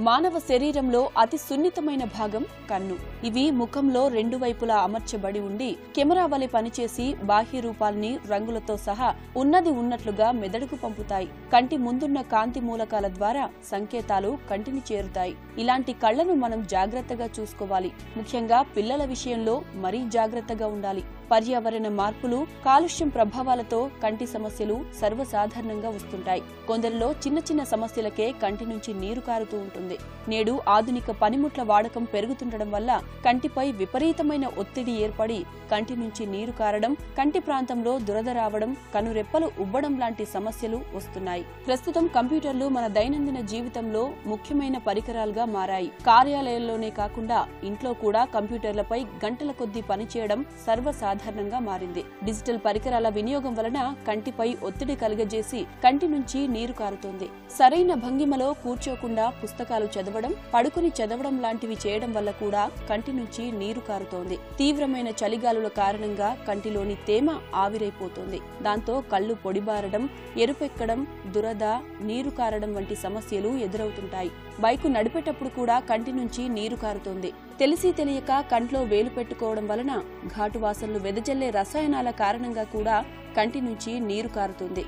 మానవ శరీరంలో అతి సున్నితమైన భాగం కన్ను. ఇవి ముఖంలో రెండు వైపులా అమర్చబడి ఉండి కెమెరా వలె పనిచేసి బాహ్య రూపాల్ని రంగులతో సహా ఉన్నది ఉన్నట్లుగా మెదడుకు పంపుతాయి. కంటి ముందున్న కాంతి మూలకాల ద్వారా సంకేతాలు కంటిని చేరుతాయి. ఇలాంటి కళ్ళను మనం జాగ్రత్తగా చూసుకోవాలి. ముఖ్యంగా పిల్లల విషయంలో మరీ జాగ్రత్తగా ఉండాలి. పర్యావరణ మార్పులు కాలుష్యం ప్రభావాలతో కంటి సమస్యలు సర్వసాధారణంగా వస్తుంటాయి. కొందరిలో చిన్న చిన్న సమస్యలకే కంటి నుంచి నీరు కారుతూ ఉంటుంది. నేడు ఆధునిక పనిముట్ల వాడకం పెరుగుతుండడం వల్ల కంటిపై విపరీతమైన ఒత్తిడి ఏర్పడి కంటి నుంచి నీరు కారడం కంటి ప్రాంతంలో దురద రావడం కనురెప్పలు ఉబ్బడం లాంటి సమస్యలు వస్తున్నాయి. ప్రస్తుతం కంప్యూటర్లు మన దైనందిన జీవితంలో ముఖ్యమైన పరికరాలుగా మారాయి. కార్యాలయాల్లోనే కాకుండా ఇంట్లో కూడా కంప్యూటర్లపై గంటల కొద్దీ పనిచేయడం సర్వసాధారణంగా మారింది. డిజిటల్ పరికరాల వినియోగం వలన కంటిపై ఒత్తిడి కలుగజేసి కంటి నుంచి నీరు కారుతోంది. సరైన భంగిమలో కూర్చోకుండా పుస్తకాలు చదవడం పడుకుని చదవడం లాంటివి చేయడం వల్ల కూడా కంటి నుంచి నీరు కారుతోంది. తీవ్రమైన చలిగాలుల కారణంగా కంటిలోని తేమ ఆవిరైపోతుంది. దాంతో కళ్ళు పొడిబారడం ఎరుపెక్కడం దురద నీరు కారడం వంటి సమస్యలు ఎదురవుతుంటాయి. బైకు నడిపేటప్పుడు కూడా కంటి నుంచి నీరు కారుతోంది. తెలిసి తెలియక కంట్లో వేలు పెట్టుకోవడం వలన ఘాటు వాసనలు వెదజల్లే రసాయనాల కారణంగా కూడా కంటి నుంచి నీరు కారుతుంది.